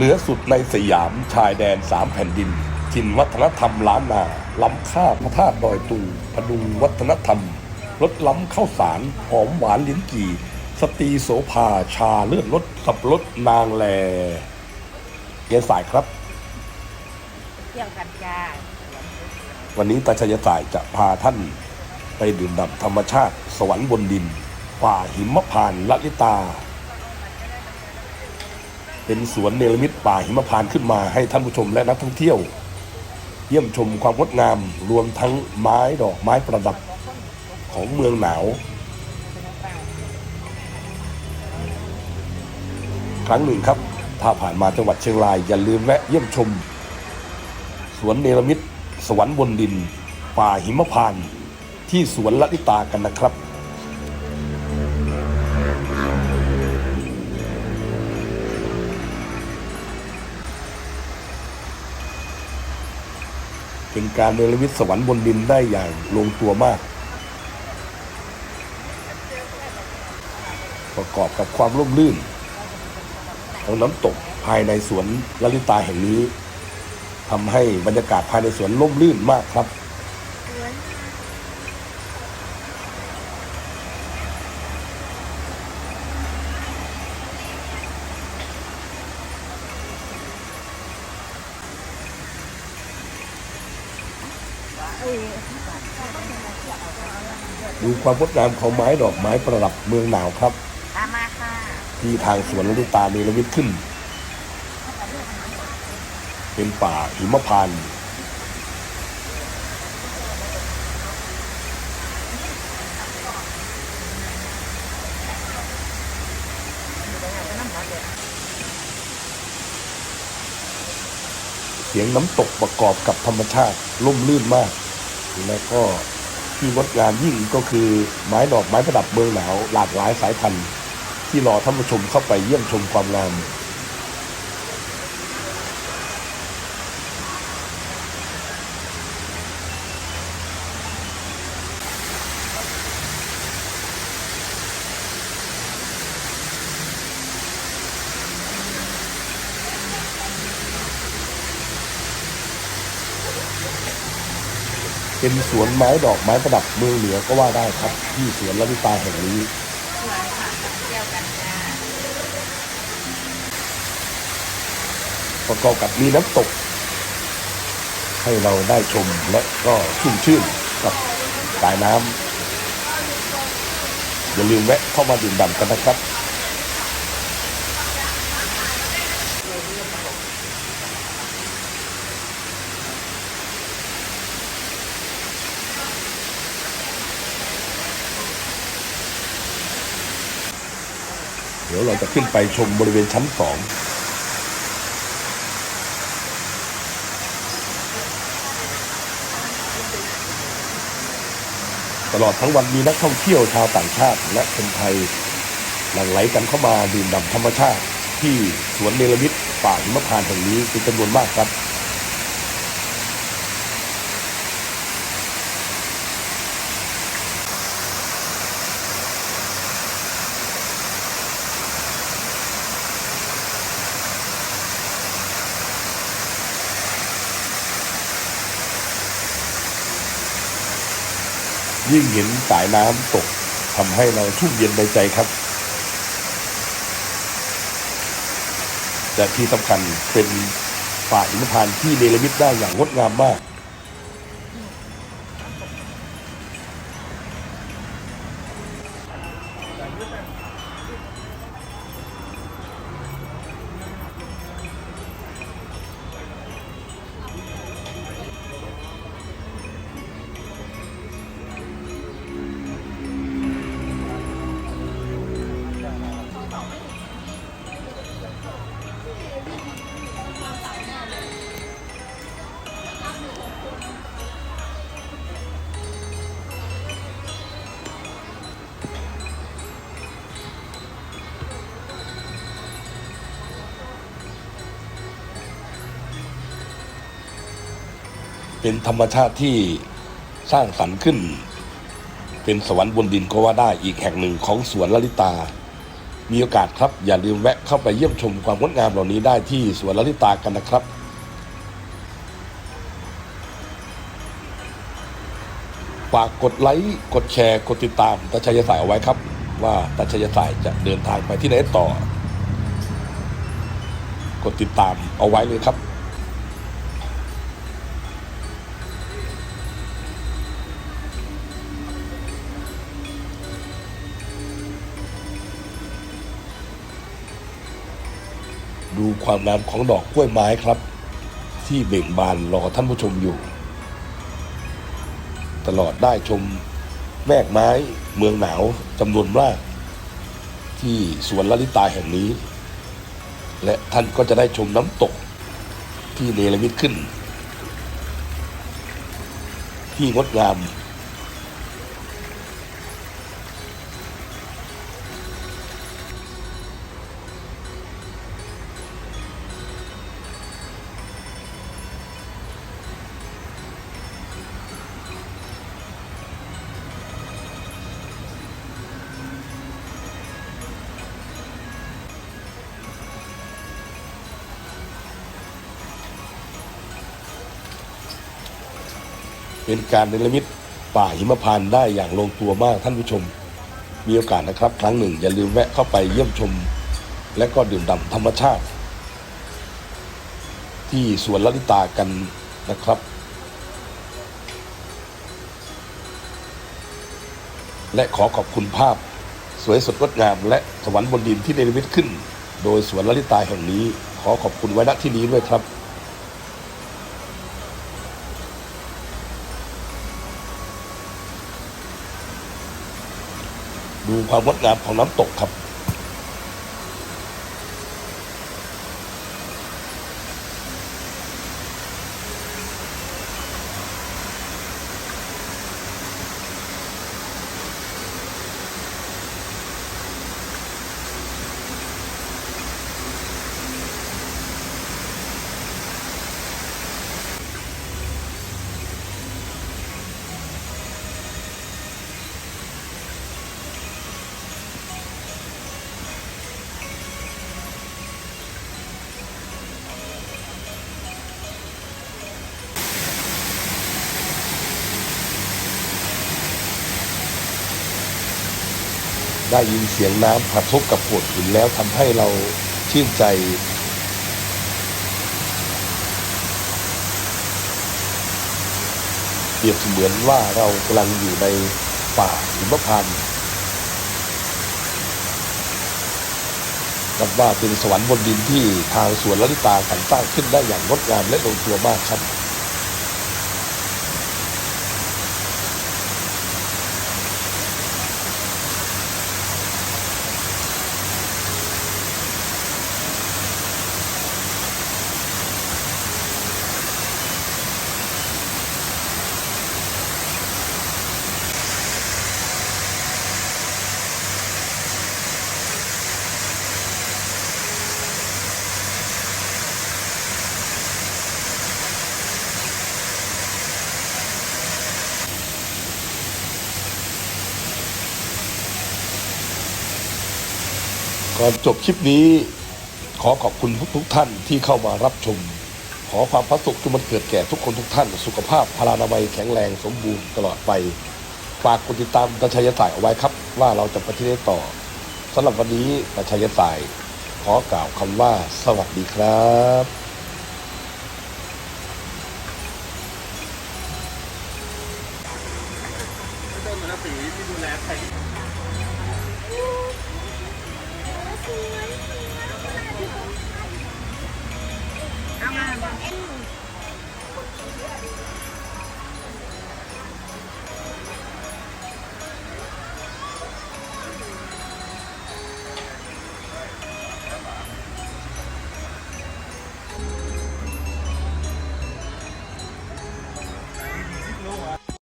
เหนือสุดในสยามชายแดนสามแผ่นดินถิ่นวัฒนธรรมล้านนา ล้ำค่าพระธาตุดอยตุงพดุงวัฒนธรรมรสล้ำข้าวสาร หอมหวานลิ้นกี่ สตรีโสภาชาเลือดรสสับปะรสนางแลเยนสายครับ เที่ยวกันจ้าวันนี้ตาชัยสายจะพาท่านไปดื่มด่ำธรรมชาติ สวรรค์บนดิน ป่าหิมพานต์ละลิตา เป็นสวนเนรมิตป่าหิมพานต์ขึ้นมาให้ท่านผู้ชมและนักท่องเที่ยว เยี่ยมชมความงดงามรวมทั้งไม้ดอกไม้ประดับของเมืองหนาว ครั้งหนึ่งครับ ถ้าผ่านมาจังหวัดเชียงราย อย่าลืมแวะเยี่ยมชม สวนเนรมิตสวรรค์บนดิน ป่าหิมพานต์ที่สวนละลิตากันนะครับ เป็นการเนรมิตสวรรค์บนดินได้อย่างลงตัวมาก ประกอบกับความร่มรื่น ของน้ำตกภายในสวนลลิตาแห่งนี้ทำให้บรรยากาศภายในสวนร่มรื่นมากครับ ดูความงดงามของไม้ดอกไม้ประดับเมืองหนาวครับ ตามมาค่ะที่ทางสวนลลิตาเนรมิตขึ้น เป็นป่าหิมพานต์เสียงน้ำตกประกอบกับธรรมชาติร่มรื่นมาก แล้วก็ที่งดงามยิ่งก็คือไม้ดอกไม้ประดับเมืองหนาวหลากหลายสายพันธุ์ ที่รอท่านผู้ชมเข้าไปเยี่ยมชมความงาม เป็นสวนไม้ดอกไม้ประดับเมืองเหนือก็ว่าได้ครับ ที่สวนลลิตาแห่งนี้ประกอบกับมีน้ำตก ให้เราได้ชมและก็ชุ่มชื่นกับสายน้ำอย่าลืมแวะเข้ามาดื่มด่ำกันนะครับ เดี๋ยวเราจะขึ้นไปชมบริเวณชั้นสองตลอดทั้งวันมีนักท่องเที่ยวชาวต่างชาติและคนไทย หลั่งไหลกันเข้ามาดื่มด่ำธรรมชาติ ที่สวนเนรมิตป่าหิมพานต์แห่งนี้เป็นจำนวนมากครับ ยิ่งเห็นสายน้ำตกทำให้เราชุ่มเย็นในใจครับแต่ที่สำคัญเป็นป่าหิมพานต์ที่เนรมิตได้อย่างงดงามมาก เป็นธรรมชาติที่สร้างสรรค์ขึ้น เป็นสวรรค์บนดินก็ว่าได้อีกแห่งหนึ่งของสวนลลิตา มีโอกาสครับอย่าลืมแวะเข้าไปเยี่ยมชมความงดงามเหล่านี้ได้ที่สวนลลิตากันนะครับฝากกดไลค์ กดแชร์ กดติดตามตาชัยสายเอาไว้ครับ ว่าตาชัยสายจะเดินทางไปที่ไหนต่อ กดติดตามเอาไว้เลยครับ ดูความงามของดอกกล้วยไม้ครับ ที่เบ่งบานรอท่านผู้ชมอยู่ ตลอดได้ชมแมกไม้เมืองหนาวจำนวนมาก ที่สวนลลิตาแห่งนี้ และท่านก็จะได้ชมน้ำตกที่เนรมิตขึ้น ที่งดงาม เป็นการเนรมิตป่าหิมพานต์ได้อย่างลงตัวมากท่านผู้ชม มีโอกาสนะครับ ครั้งหนึ่งอย่าลืมแวะเข้าไปเยี่ยมชม และก็ดื่มด่ำธรรมชาติ ที่สวนลลิตากันนะครับ และขอขอบคุณภาพสวยสดงดงาม และสวรรค์บนดินที่เนรมิตขึ้น โดยสวนลลิตาแห่งนี้ ขอขอบคุณไว้ณที่นี้ด้วยครับ ดูความงดงามของน้ำตกครับ ได้ยินเสียงน้ำกระทบกับโขดหินแล้วทำให้เราชื่นใจ เปรียบเสมือนว่าเรากำลังอยู่ในป่าหิมพานต์นับว่าเป็นสวรรค์บนดินที่ทางสวนลลิตากันสร้างขึ้นได้อย่างงดงามและลงตัวมากครับ ก่อนจบคลิปนี้ ขอขอบคุณทุกท่านที่เข้ามารับชม ขอความพระสุขที่มันเกิดแก่ทุกคนทุกท่าน สุขภาพพลานามัยแข็งแรงสมบูรณ์ตลอดไปฝากกดติดตามกระชัยสายเอาไว้ครับ ว่าเราจะไปที่ไหนต่อสำหรับวันนี้กระชัยสาย ขอกล่าวคำว่าสวัสดีครับเป็นหัวหน้าสีดูแลใคร เอ็นหนู